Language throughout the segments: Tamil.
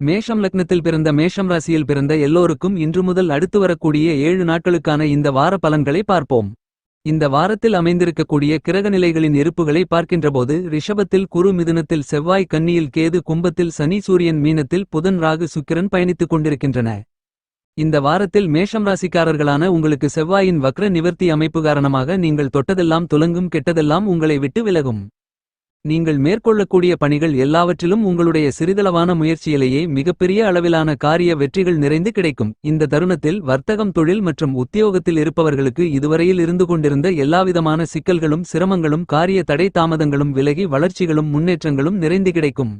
மேஷம் லக்னத்தில் பிறந்த மேஷம் ராசியில் பிறந்த எல்லோருக்கும் இன்று முதல் அடுத்து வரக்கூடிய ஏழு நாட்களுக்கான இந்த வார பலன்களை பார்ப்போம். இந்த வாரத்தில் அமைந்திருக்கக்கூடிய கிரகநிலைகளின் இருப்புகளை பார்க்கின்றபோது ரிஷபத்தில் குரு மிதுனத்தில் செவ்வாய் கன்னியில் கேது கும்பத்தில் சனி சூரியன் மீனத்தில் புதன் ராகு சுக்கிரன் பயணித்துக் கொண்டிருக்கின்றன. இந்த வாரத்தில் மேஷம் ராசிக்காரர்களான உங்களுக்கு செவ்வாயின் வக்ர நிவர்த்தி அமைப்பு காரணமாக நீங்கள் தொட்டதெல்லாம் துலங்கும் கெட்டதெல்லாம் உங்களை விட்டு விலகும். நீங்கள் மேற்கொள்ளக்கூடிய பணிகள் எல்லாவற்றிலும் உங்களுடைய சிறிதளவான முயற்சியிலேயே மிகப்பெரிய அளவிலான காரிய வெற்றிகள் நிறைந்து கிடைக்கும். இந்த தருணத்தில் வர்த்தகம் தொழில் மற்றும் உத்தியோகத்தில் இருப்பவர்களுக்கு இதுவரையில் இருந்து கொண்டிருந்த எல்லாவிதமான சிக்கல்களும் சிரமங்களும் காரிய தடை தாமதங்களும் விலகி வளர்ச்சிகளும் முன்னேற்றங்களும் நிறைந்து கிடைக்கும்.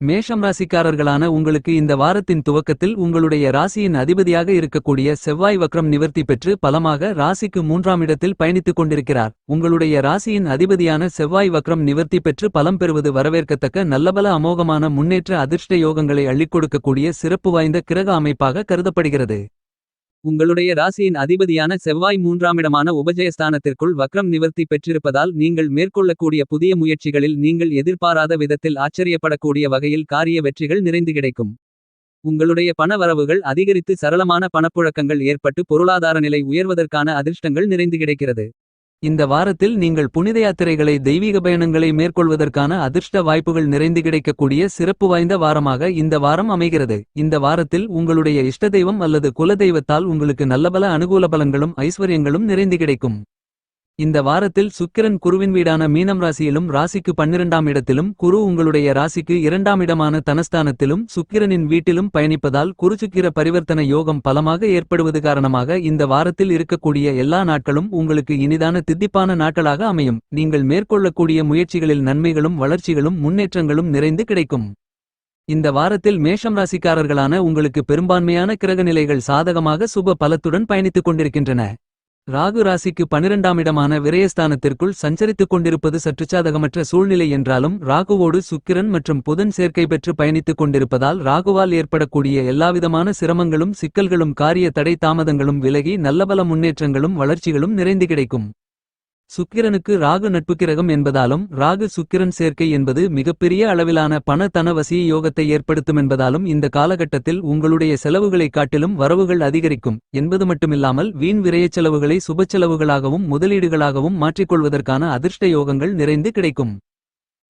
மேஷம் ராசிக்காரர்களான உங்களுக்கு இந்த வாரத்தின் துவக்கத்தில் உங்களுடைய ராசியின் அதிபதியாக இருக்கக்கூடிய செவ்வாய் வக்ரம் நிவர்த்தி பெற்று பலமாக ராசிக்கு மூன்றாம் இடத்தில் பயணித்துக் கொண்டிருக்கிறார். உங்களுடைய ராசியின் அதிபதியான செவ்வாய் வக்ரம் நிவர்த்தி பெற்று பலம் பெறுவது வரவேற்கத்தக்க நல்லபல அமோகமான முன்னேற்ற அதிர்ஷ்ட யோகங்களை அள்ளிக் கொடுக்கக்கூடிய சிறப்பு வாய்ந்த கிரக அமைப்பாக கருதப்படுகிறது. உங்களுடைய ராசியின் அதிபதியான செவ்வாய் மூன்றாமிடமான உபஜயஸ்தானத்திற்குள் வக்ரம் நிவர்த்தி பெற்றிருப்பதால் நீங்கள் மேற்கொள்ளக்கூடிய புதிய முயற்சிகளில் நீங்கள் எதிர்பாராத விதத்தில் ஆச்சரியப்படக்கூடிய வகையில் காரிய வெற்றிகள் நிறைந்து கிடைக்கும். உங்களுடைய பண வரவுகள் அதிகரித்து சரளமான பணப்புழக்கங்கள் ஏற்பட்டு பொருளாதார நிலை உயர்வதற்கான அதிர்ஷ்டங்கள் நிறைந்து கிடைக்கிறது. இந்த வாரத்தில் நீங்கள் புனித யாத்திரைகளை தெய்வீக பயணங்களை மேற்கொள்வதற்கான அதிர்ஷ்ட வாய்ப்புகள் நிறைந்து கிடைக்கக்கூடிய சிறப்பு வாய்ந்த வாரமாக இந்த வாரம் அமைகிறது. இந்த வாரத்தில் உங்களுடைய இஷ்ட தெய்வம் அல்லது குலதெய்வத்தால் உங்களுக்கு நல்லபல அனுகூல பலன்களும் ஐஸ்வர்யங்களும் நிறைந்து கிடைக்கும். இந்த வாரத்தில் சுக்கிரன் குருவின் வீடான மீனம் ராசியிலும் ராசிக்கு பன்னிரண்டாம் இடத்திலும் குரு உங்களுடைய ராசிக்கு இரண்டாம் இடமான தனஸ்தானத்திலும் சுக்கிரனின் வீட்டிலும் பயணிப்பதால் குருசுக்கிர பரிவர்த்தன யோகம் பலமாக ஏற்படுவது காரணமாக இந்த வாரத்தில் இருக்கக்கூடிய எல்லா நாட்களும் உங்களுக்கு இனிதான தித்திப்பான நாட்களாக அமையும். நீங்கள் மேற்கொள்ளக்கூடிய முயற்சிகளில் நன்மைகளும் வளர்ச்சிகளும் முன்னேற்றங்களும் நிறைந்து கிடைக்கும். இந்த வாரத்தில் மேஷம் ராசிக்காரர்களான உங்களுக்கு பெரும்பான்மையான கிரகநிலைகள் சாதகமாக சுப பலத்துடன் பயணித்துக் கொண்டிருக்கின்றன. ராகு ராசிக்கு பனிரெண்டாம் இடமான விரயஸ்தானத்திற்குள் சஞ்சரித்துக் கொண்டிருப்பது சற்று சாதகமற்ற சூழ்நிலை என்றாலும் ராகுவோடு சுக்கிரன் மற்றும் புதன் சேர்க்கை பெற்று பயணித்துக் கொண்டிருப்பதால் ராகுவால் ஏற்படக்கூடிய எல்லாவிதமான சிரமங்களும் சிக்கல்களும் காரிய தடை தாமதங்களும் விலகி நல்லபல முன்னேற்றங்களும் வளர்ச்சிகளும் நிறைந்து கிடைக்கும். சுக்கிரனுக்கு ராகு நட்பு கிரகம் என்பதாலும் ராகு சுக்கிரன் சேர்க்கை என்பது மிகப்பெரிய அளவிலான பண தனவசிய யோகத்தை ஏற்படுத்தும் என்பதாலும் இந்த காலகட்டத்தில் உங்களுடைய செலவுகளைக் காட்டிலும் வரவுகள் அதிகரிக்கும் என்பது மட்டுமில்லாமல் வீண் விரயச் செலவுகளை சுபச்செலவுகளாகவும் முதலீடுகளாகவும் மாற்றிக்கொள்வதற்கான அதிர்ஷ்ட யோகங்கள் நிறைந்து கிடைக்கும்.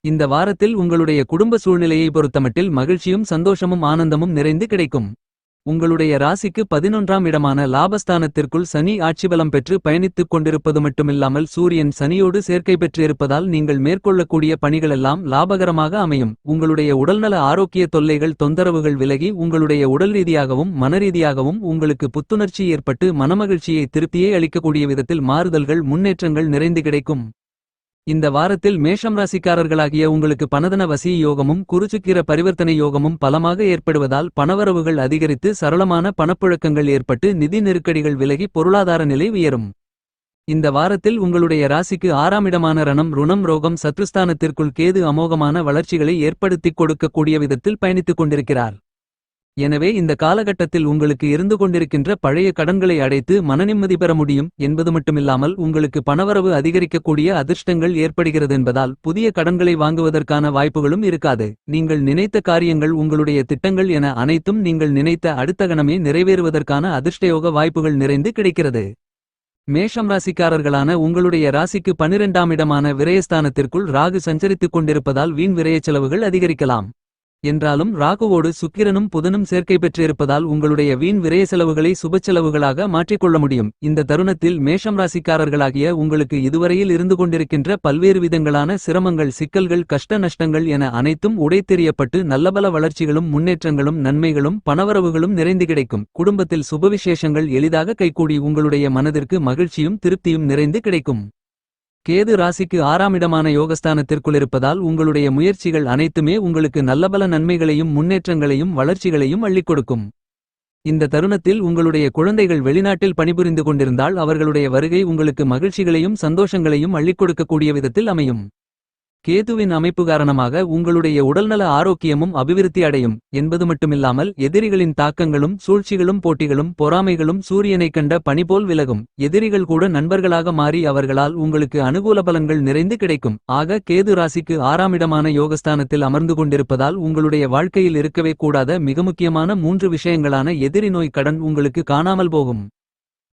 இந்த வாரத்தில் உங்களுடைய குடும்ப சூழ்நிலையை பொறுத்தமட்டில் மகிழ்ச்சியும் சந்தோஷமும் ஆனந்தமும் நிறைந்து கிடைக்கும். உங்களுடைய ராசிக்கு பதினொன்றாம் இடமான லாபஸ்தானத்திற்குள் சனி ஆட்சிபலம் பெற்று பயணித்துக் கொண்டிருப்பது மட்டுமில்லாமல் சூரியன் சனியோடு சேர்க்கை பெற்று இருப்பதால் நீங்கள் மேற்கொள்ளக்கூடிய பணிகளெல்லாம் லாபகரமாக அமையும். உங்களுடைய உடல்நல ஆரோக்கிய தொல்லைகள் தொந்தரவுகள் விலகி உங்களுடைய உடல் ரீதியாகவும் மனரீதியாகவும் உங்களுக்கு புத்துணர்ச்சி ஏற்பட்டு மனமகிழ்ச்சியை திருப்தியை அளிக்கக்கூடிய விதத்தில் மாறுதல்கள் முன்னேற்றங்கள் நிறைந்து கிடைக்கும். இந்த வாரத்தில் மேஷம் ராசிக்காரர்களாகிய உங்களுக்கு பணதன வசி யோகமும் குருச்சுக்கிர பரிவர்த்தனை யோகமும் பலமாக ஏற்படுவதால் பணவரவுகள் அதிகரித்து சரளமான பணப்புழக்கங்கள் ஏற்பட்டு நிதி நெருக்கடிகள் விலகி பொருளாதார நிலை உயரும். இந்த வாரத்தில் உங்களுடைய ராசிக்கு ஆறாம் இடமான ரணம் ருணம் ரோகம் சத்ருஸ்தானத்திற்குள் கேது அமோகமான வளர்ச்சிகளை ஏற்படுத்திக் கொடுக்கக்கூடிய விதத்தில் பயணித்துக் கொண்டிருக்கிறார். எனவே இந்த காலகட்டத்தில் உங்களுக்கு இருந்து கொண்டிருக்கின்ற பழைய கடன்களை அடைத்து மனநிம்மதி பெற முடியும் என்பது மட்டுமில்லாமல் உங்களுக்கு பணவரவு அதிகரிக்கக்கூடிய அதிர்ஷ்டங்கள் ஏற்படுகிறது என்பதால் புதிய கடன்களை வாங்குவதற்கான வாய்ப்புகளும் இருக்காது. நீங்கள் நினைத்த காரியங்கள் உங்களுடைய திட்டங்கள் என அனைத்தும் நீங்கள் நினைத்த அடுத்த கணமே நிறைவேறுவதற்கான அதிர்ஷ்டயோக வாய்ப்புகள் நிறைந்து கிடைக்கிறது. மேஷம் ராசிக்காரர்களான உங்களுடைய ராசிக்கு பனிரெண்டாம் இடமான விரயஸ்தானத்திற்குள் ராகு சஞ்சரித்துக் கொண்டிருப்பதால் வீண் விரயச் செலவுகள் அதிகரிக்கலாம். என்றாலும் ராகுவோடு சுக்கிரனும் புதனும் சேர்க்கை பெற்றிருப்பதால் உங்களுடைய வீண் விரய செலவுகளை சுப செலவுகளாக மாற்றிக்கொள்ள முடியும். இந்த தருணத்தில் மேஷம் ராசிக்காரர்களாகிய உங்களுக்கு இதுவரையில் இருந்து கொண்டிருக்கின்ற பல்வேறு விதங்களான சிரமங்கள் சிக்கல்கள் கஷ்ட நஷ்டங்கள் என அனைத்தும் உடைத்தெறியப்பட்டு நல்லபல வளர்ச்சிகளும் முன்னேற்றங்களும் நன்மைகளும் பணவரவுகளும் நிறைந்து கிடைக்கும். குடும்பத்தில் சுபவிசேஷங்கள் எளிதாக கைகூடி உங்களுடைய மனதிற்கு மகிழ்ச்சியும் திருப்தியும் நிறைந்து கிடைக்கும். கேது ராசிக்கு ஆறாம் இடமான யோகஸ்தானத்திற்குள் இருப்பதால் உங்களுடைய முயற்சிகள் அனைத்துமே உங்களுக்கு நல்லபல நன்மைகளையும் முன்னேற்றங்களையும் வளர்ச்சிகளையும் அள்ளிக் கொடுக்கும். இந்த தருணத்தில் உங்களுடைய குழந்தைகள் வெளிநாட்டில் பணிபுரிந்து கொண்டிருந்தால் அவர்களுடைய வருகை உங்களுக்கு மகிழ்ச்சிகளையும் சந்தோஷங்களையும் அள்ளிக் கொடுக்கக்கூடிய விதத்தில் அமையும். கேதுவின் அமைப்பு காரணமாக உங்களுடைய உடல்நல ஆரோக்கியமும் அபிவிருத்தி அடையும் என்பது மட்டுமில்லாமல் எதிரிகளின் தாக்கங்களும் சூழ்ச்சிகளும் போட்டிகளும் பொறாமைகளும் சூரியனைக் கண்ட பணிபோல் விலகும். எதிரிகள் கூட நண்பர்களாக மாறி அவர்களால் உங்களுக்கு அனுகூல பலன்கள் நிறைந்து கிடைக்கும். ஆக கேது ராசிக்கு ஆறாமிடமான யோகஸ்தானத்தில் அமர்ந்து கொண்டிருப்பதால் உங்களுடைய வாழ்க்கையில் இருக்கவே கூடாத மிக முக்கியமான மூன்று விஷயங்களான எதிரி நோய் கடன் உங்களுக்கு காணாமல் போகும்.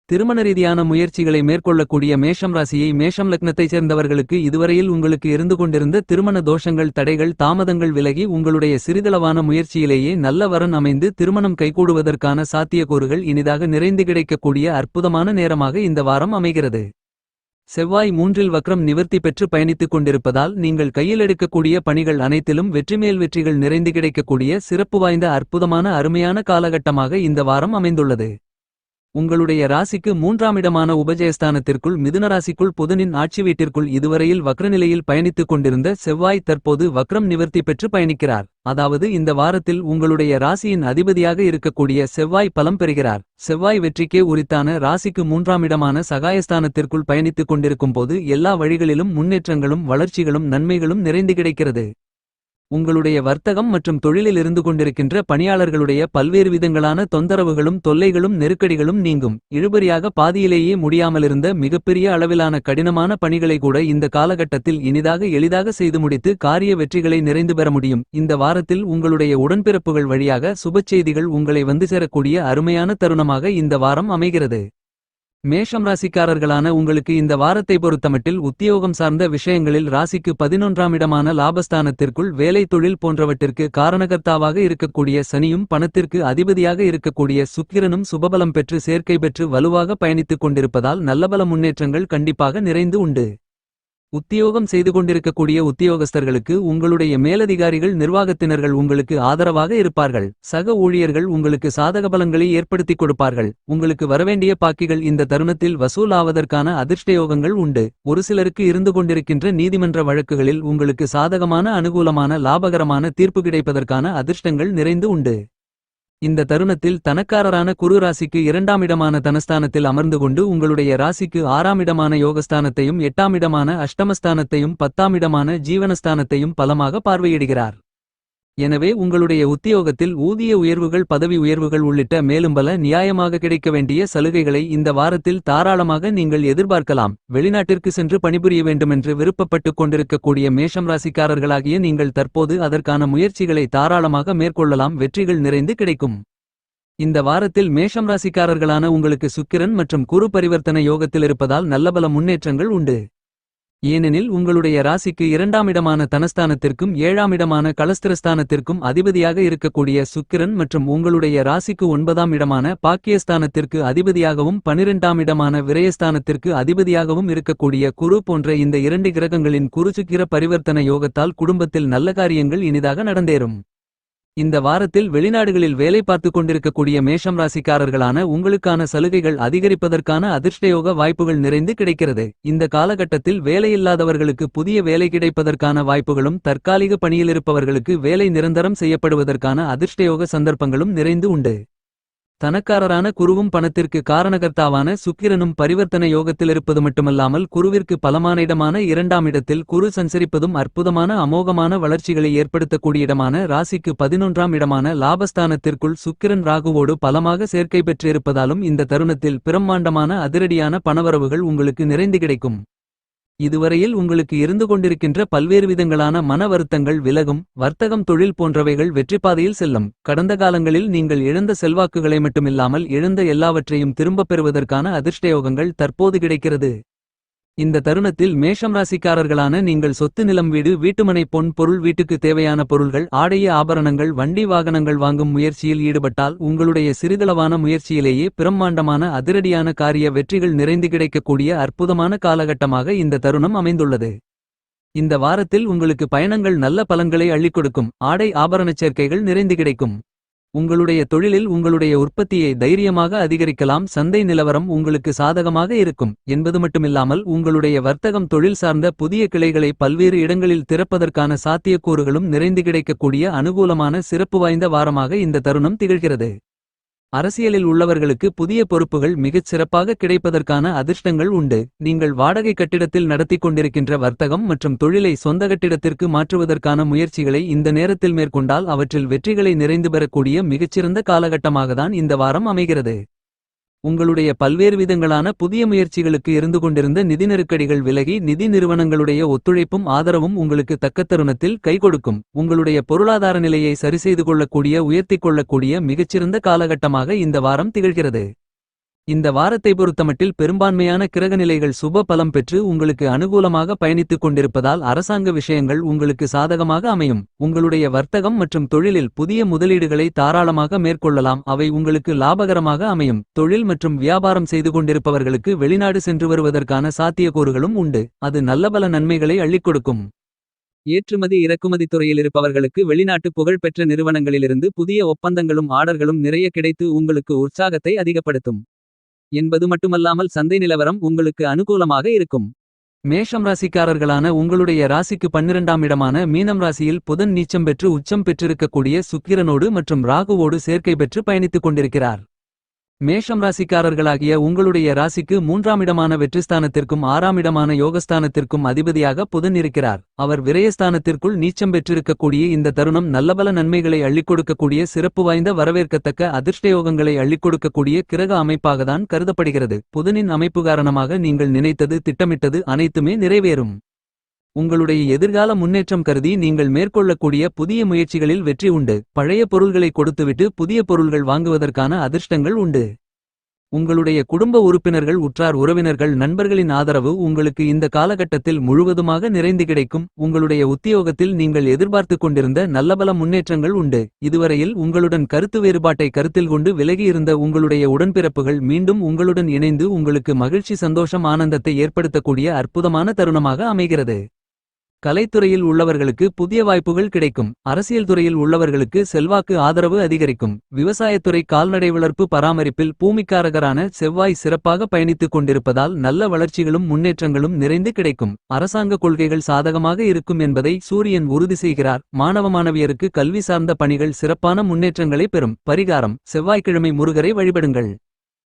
திருமண ரீதியான முயற்சிகளை மேற்கொள்ளக்கூடிய மேஷம் ராசியை மேஷம் லக்னத்தைச் சேர்ந்தவர்களுக்கு இதுவரையில் உங்களுக்கு இருந்து கொண்டிருந்த திருமண தோஷங்கள் தடைகள் தாமதங்கள் விலகி உங்களுடைய சிறிதளவான முயற்சியிலேயே நல்ல வரன் அமைந்து திருமணம் கைகூடுவதற்கான சாத்தியக்கூறுகள் இனிதாக நிறைந்து கிடைக்கக்கூடிய அற்புதமான நேரமாக இந்த வாரம் அமைகிறது. செவ்வாய் மூன்றில் வக்ரம் நிவர்த்தி பெற்று பயணித்துக் கொண்டிருப்பதால் நீங்கள் கையில் எடுக்கக்கூடிய பணிகள் அனைத்திலும் வெற்றிமேல் வெற்றிகள் நிறைந்து கிடைக்கக்கூடிய சிறப்பு வாய்ந்த அற்புதமான அருமையான காலகட்டமாக இந்த வாரம் அமைந்துள்ளது. உங்களுடைய ராசிக்கு மூன்றாம் இடமான உபஜயஸ்தானத்திற்குள் மிதுனராசிக்குள் புதனின் ஆட்சி வீட்டிற்குள் இதுவரையில் வக்ரநிலையில் பயணித்துக் கொண்டிருந்த செவ்வாய் தற்போது வக்ரம் நிவர்த்தி பெற்று பயணிக்கிறார். அதாவது இந்த வாரத்தில் உங்களுடைய ராசியின் அதிபதியாக இருக்கக்கூடிய செவ்வாய் பலம் பெறுகிறார். செவ்வாய் வெற்றிக்கே உரித்தான ராசிக்கு மூன்றாம் இடமான சகாயஸ்தானத்திற்குள் பயணித்துக் கொண்டிருக்கும் போது எல்லா வழிகளிலும் முன்னேற்றங்களும் வளர்ச்சிகளும் நன்மைகளும் நிறைந்து கிடைக்கிறது. உங்களுடைய வர்த்தகம் மற்றும் தொழிலில் இருந்து கொண்டிருக்கின்ற பணியாளர்களுடைய பல்வேறு விதங்களான தொந்தரவுகளும் தொல்லைகளும் நெருக்கடிகளும் நீங்கும். இழுபறியாக பாதியிலேயே முடியாமலிருந்த மிகப்பெரிய அளவிலான கடினமான பணிகளை கூட இந்த காலகட்டத்தில் இனிதாக எளிதாக செய்து முடித்து காரிய வெற்றிகளை நிறைந்து பெற முடியும். இந்த வாரத்தில் உங்களுடைய உடன்பிறப்புகள் வழியாக சுபச் செய்திகள் உங்களை வந்து சேரக்கூடிய அருமையான தருணமாக இந்த வாரம் அமைகிறது. மேஷம் ராசிக்காரர்களான உங்களுக்கு இந்த வாரத்தை பொறுத்தமட்டில் உத்தியோகம் சார்ந்த விஷயங்களில் ராசிக்கு பதினொன்றாம் இடமான லாபஸ்தானத்திற்குள் வேலை தொழில் போன்றவற்றிற்கு காரணகர்த்தாவாக இருக்கக்கூடிய சனியும் பணத்திற்கு அதிபதியாக இருக்கக்கூடிய சுக்கிரனும் சுபபலம் பெற்று சேர்க்கை பெற்று வலுவாக பயணித்துக் கொண்டிருப்பதால் நல்லபல முன்னேற்றங்கள் கண்டிப்பாக நிறைந்து உண்டு. உத்தியோகம் செய்து கொண்டிருக்கக்கூடிய உத்தியோகஸ்தர்களுக்கு உங்களுடைய மேலதிகாரிகள் நிர்வாகத்தினர்கள் உங்களுக்கு ஆதரவாக இருப்பார்கள். சக ஊழியர்கள் உங்களுக்கு சாதக பலங்களை ஏற்படுத்திக் கொடுப்பார்கள். உங்களுக்கு வரவேண்டிய பாக்கிகள் இந்த தருணத்தில் வசூலாவதற்கான அதிர்ஷ்டயோகங்கள் உண்டு. ஒரு சிலருக்கு இருந்து கொண்டிருக்கின்ற நீதிமன்ற வழக்குகளில் உங்களுக்கு சாதகமான அனுகூலமான லாபகரமான தீர்ப்பு கிடைப்பதற்கான அதிர்ஷ்டங்கள் நிறைந்து உண்டு. இந்த தருணத்தில் தனக்காரரான குரு ராசிக்கு இரண்டாம் இடமான தனஸ்தானத்தில் அமர்ந்து கொண்டு உங்களுடைய ராசிக்கு ஆறாம் இடமான யோகஸ்தானத்தையும் எட்டாம் இடமான அஷ்டமஸ்தானத்தையும் பத்தாம் இடமான ஜீவனஸ்தானத்தையும் பலமாக பார்வையிடுகிறார். எனவே உங்களுடைய உத்தியோகத்தில் ஊதிய உயர்வுகள் பதவி உயர்வுகள் உள்ளிட்ட மேலும் பல நியாயமாக கிடைக்க வேண்டிய சலுகைகளை இந்த வாரத்தில் தாராளமாக நீங்கள் எதிர்பார்க்கலாம். வெளிநாட்டிற்கு சென்று பணிபுரிய வேண்டுமென்று விருப்பப்பட்டுக் கொண்டிருக்கக்கூடிய மேஷம் ராசிக்காரர்களாகிய நீங்கள் தற்போது அதற்கான முயற்சிகளை தாராளமாக மேற்கொள்ளலாம். வெற்றிகள் நிறைந்து கிடைக்கும். இந்த வாரத்தில் மேஷம் ராசிக்காரர்களான உங்களுக்கு சுக்கிரன் மற்றும் குரு பரிவர்த்தன யோகத்தில் இருப்பதால் நல்லபல முன்னேற்றங்கள் உண்டு. ஏனெனில் உங்களுடைய ராசிக்கு இரண்டாம் இடமான தனஸ்தானத்திற்கும் ஏழாம் இடமான கலஸ்திரஸ்தானத்திற்கும் அதிபதியாக இருக்கக்கூடிய சுக்கிரன் மற்றும் உங்களுடைய ராசிக்கு ஒன்பதாம் இடமான பாக்கியஸ்தானத்திற்கு அதிபதியாகவும் பனிரெண்டாம் இடமான விரயஸ்தானத்திற்கு அதிபதியாகவும் இருக்கக்கூடிய குரு போன்ற இந்த இரண்டு கிரகங்களின் குருசுக்கிர பரிவர்த்தன யோகத்தால் குடும்பத்தில் நல்ல காரியங்கள் இனிதாக நடந்தேறும். இந்த வாரத்தில் வெளிநாடுகளில் வேலை பார்த்துக் கொண்டிருக்கக்கூடிய மேஷம் ராசிக்காரர்களான உங்களுக்கான சலுகைகள் அதிகரிப்பதற்கான அதிர்ஷ்டயோக வாய்ப்புகள் நிறைந்து கிடைக்கிறது. இந்த காலகட்டத்தில் வேலையில்லாதவர்களுக்கு புதிய வேலை கிடைப்பதற்கான வாய்ப்புகளும் தற்காலிக பணியிலிருப்பவர்களுக்கு வேலை நிரந்தரம் செய்யப்படுவதற்கான அதிர்ஷ்டயோக சந்தர்ப்பங்களும் நிறைந்து உண்டு. தனக்காரரான குருவும் பணத்திற்கு காரணகர்த்தாவான சுக்கிரனும் பரிவர்த்தன யோகத்தில் இருப்பது மட்டுமல்லாமல் குருவிற்கு பலமான இடமான இரண்டாம் இடத்தில் குரு சஞ்சரிப்பதும் அற்புதமான அமோகமான வளர்ச்சிகளை ஏற்படுத்தக்கூடிய இடமான ராசிக்கு பதினொன்றாம் இடமான லாபஸ்தானத்திற்குள் சுக்கிரன் ராகுவோடு பலமாக சேர்க்கை பெற்றிருப்பதாலும் இந்த தருணத்தில் பிரம்மாண்டமான அதிரடியான பணவரவுகள் உங்களுக்கு நிறைந்து கிடைக்கும். இதுவரையில் உங்களுக்கு இருந்து கொண்டிருக்கின்ற பல்வேறு விதங்களான மன வருத்தங்கள் விலகும் வர்த்தகம் தொழில் போன்றவைகள் வெற்றிப்பாதையில் செல்லும். கடந்த காலங்களில் நீங்கள் இழந்த செல்வாக்குகளை மட்டுமில்லாமல் இழந்த எல்லாவற்றையும் திரும்பப் பெறுவதற்கான அதிர்ஷ்டயோகங்கள் தற்போது கிடைக்கிறது. இந்த தருணத்தில் மேஷம் ராசிக்காரர்களான நீங்கள் சொத்து நிலம் வீடு வீட்டுமனை பொன் பொருள் வீட்டுக்கு தேவையான பொருள்கள் ஆடைய ஆபரணங்கள் வண்டி வாகனங்கள் வாங்கும் முயற்சியில் ஈடுபட்டால் உங்களுடைய சிறிதளவான முயற்சியிலேயே பிரம்மாண்டமான அதிரடியான காரிய வெற்றிகள் நிறைந்து கிடைக்கக்கூடிய அற்புதமான காலகட்டமாக இந்த தருணம் அமைந்துள்ளது. இந்த வாரத்தில் உங்களுக்கு பயணங்கள் நல்ல பலன்களை அள்ளிக் கொடுக்கும். ஆடை ஆபரணச் சேர்க்கைகள் நிறைந்து கிடைக்கும். உங்களுடைய தொழிலில் உங்களுடைய உற்பத்தியை தைரியமாக அதிகரிக்கலாம் சந்தை நிலவரம் உங்களுக்கு சாதகமாக இருக்கும் என்பது மட்டுமில்லாமல் உங்களுடைய வர்த்தகம் தொழில் சார்ந்த புதிய கிளைகளை பல்வேறு இடங்களில் திறப்பதற்கான சாத்தியக்கூறுகளும் நிறைந்து கிடைக்கக்கூடிய அனுகூலமான சிறப்பு வாய்ந்த வாரமாக இந்த தருணம் திகழ்கிறது. அரசியலில் உள்ளவர்களுக்கு புதிய பொறுப்புகள் மிகச் சிறப்பாக கிடைப்பதற்கான அதிர்ஷ்டங்கள் உண்டு. நீங்கள் வாடகை கட்டிடத்தில் நடத்திக் கொண்டிருக்கின்ற வர்த்தகம் மற்றும் தொழிலை சொந்த கட்டிடத்திற்கு மாற்றுவதற்கான முயற்சிகளை இந்த நேரத்தில் மேற்கொண்டால் அவற்றில் வெற்றிகளை நிறைந்து பெறக்கூடிய மிகச்சிறந்த காலகட்டமாகத்தான் இந்த வாரம் அமைகிறது. உங்களுடைய பல்வேறு விதங்களான புதிய முயற்சிகளுக்கு இருந்து கொண்டிருந்த நிதி நெருக்கடிகள் விலகி நிதி நிறுவனங்களுடைய ஒத்துழைப்பும் ஆதரவும் உங்களுக்கு தக்க தருணத்தில் கை கொடுக்கும். உங்களுடைய பொருளாதார நிலையை சரிசெய்து கொள்ளக்கூடிய உயர்த்திக் கொள்ளக்கூடிய மிகச்சிறந்த காலகட்டமாக இந்த வாரம் திகழ்கிறது. இந்த வாரத்தை பொறுத்தமட்டில் பெரும்பான்மையான கிரகநிலைகள் சுப பலம் பெற்று உங்களுக்கு அனுகூலமாக பயணித்துக் கொண்டிருப்பதால் அரசாங்க விஷயங்கள் உங்களுக்கு சாதகமாக அமையும். உங்களுடைய வர்த்தகம் மற்றும் தொழிலில் புதிய முதலீடுகளை தாராளமாக மேற்கொள்ளலாம். அவை உங்களுக்கு லாபகரமாக அமையும். தொழில் மற்றும் வியாபாரம் செய்து கொண்டிருப்பவர்களுக்கு வெளிநாடு சென்று வருவதற்கான சாத்தியக்கூறுகளும் உண்டு. அது நல்லபல நன்மைகளை அள்ளிக் கொடுக்கும். ஏற்றுமதி இறக்குமதி துறையில் இருப்பவர்களுக்கு வெளிநாட்டு புகழ்பெற்ற நிறுவனங்களிலிருந்து புதிய ஒப்பந்தங்களும் ஆர்டர்களும் நிறைய கிடைத்து உங்களுக்கு உற்சாகத்தை அதிகப்படுத்தும். என்பது மட்டுமல்லாமல் சந்தை நிலவரம் உங்களுக்கு அனுகூலமாக இருக்கும். மேஷம் ராசிக்காரர்களான உங்களுடைய ராசிக்கு பன்னிரண்டாம் இடமான மீனம் ராசியில் புதன் நீச்சம் பெற்று உச்சம் பெற்றிருக்கக்கூடிய சுக்கிரனோடு மற்றும் ராகுவோடு சேர்க்கை பெற்று பயணித்துக் கொண்டிருக்கிறார். மேஷம் ராசிக்காரர்களாகிய உங்களுடைய ராசிக்கு மூன்றாம் இடமான வெற்றிஸ்தானத்திற்கும் ஆறாம் இடமான யோகஸ்தானத்திற்கும் அதிபதியாக புதன் இருக்கிறார். அவர் விரயஸ்தானத்திற்குள் நீச்சம் பெற்றிருக்கக்கூடிய இந்த தருணம் நல்லபல நன்மைகளை அள்ளிக் கொடுக்கக்கூடிய சிறப்பு வாய்ந்த வரவேற்கத்தக்க அதிர்ஷ்டயோகங்களை அள்ளிக் கொடுக்கக்கூடிய கிரக அமைப்பாகத்தான் கருதப்படுகிறது. புதனின் அமைப்பு காரணமாக நீங்கள் நினைத்தது திட்டமிட்டது அனைத்துமே நிறைவேறும். உங்களுடைய எதிர்கால முன்னேற்றம் கருதி நீங்கள் மேற்கொள்ளக்கூடிய புதிய முயற்சிகளில் வெற்றி உண்டு. பழைய பொருள்களை கொடுத்துவிட்டு புதிய பொருள்கள் வாங்குவதற்கான அதிர்ஷ்டங்கள் உண்டு. உங்களுடைய குடும்ப உறுப்பினர்கள் உற்றார் உறவினர்கள் நண்பர்களின் ஆதரவு உங்களுக்கு இந்த காலகட்டத்தில் முழுவதுமாக நிறைந்து கிடைக்கும். உங்களுடைய உத்தியோகத்தில் நீங்கள் எதிர்பார்த்துக் கொண்டிருந்த நல்லபல முன்னேற்றங்கள் உண்டு. இதுவரையில் உங்களுடன் கருத்து வேறுபாட்டை கருத்தில் கொண்டு விலகியிருந்த உங்களுடைய உடன்பிறப்புகள் மீண்டும் உங்களுடன் இணைந்து உங்களுக்கு மகிழ்ச்சி சந்தோஷம் ஆனந்தத்தை ஏற்படுத்தக்கூடிய அற்புதமான தருணமாக அமைகிறது. கலைத்துறையில் உள்ளவர்களுக்கு புதிய வாய்ப்புகள் கிடைக்கும். அரசியல் துறையில் உள்ளவர்களுக்கு செல்வாக்கு ஆதரவு அதிகரிக்கும். விவசாயத்துறை கால்நடை வளர்ப்பு பராமரிப்பில் பூமிக்காரகரான செவ்வாய் சிறப்பாக பயணித்துக் கொண்டிருப்பதால் நல்ல வளர்ச்சிகளும் முன்னேற்றங்களும் நிறைந்து கிடைக்கும். அரசாங்க கொள்கைகள் சாதகமாக இருக்கும் என்பதை சூரியன் உறுதி செய்கிறார். மாணவ மாணவியருக்கு கல்வி சார்ந்த பணிகள் சிறப்பான முன்னேற்றங்களை பெறும். பரிகாரம் செவ்வாய்க்கிழமை முருகரை வழிபடுங்கள்.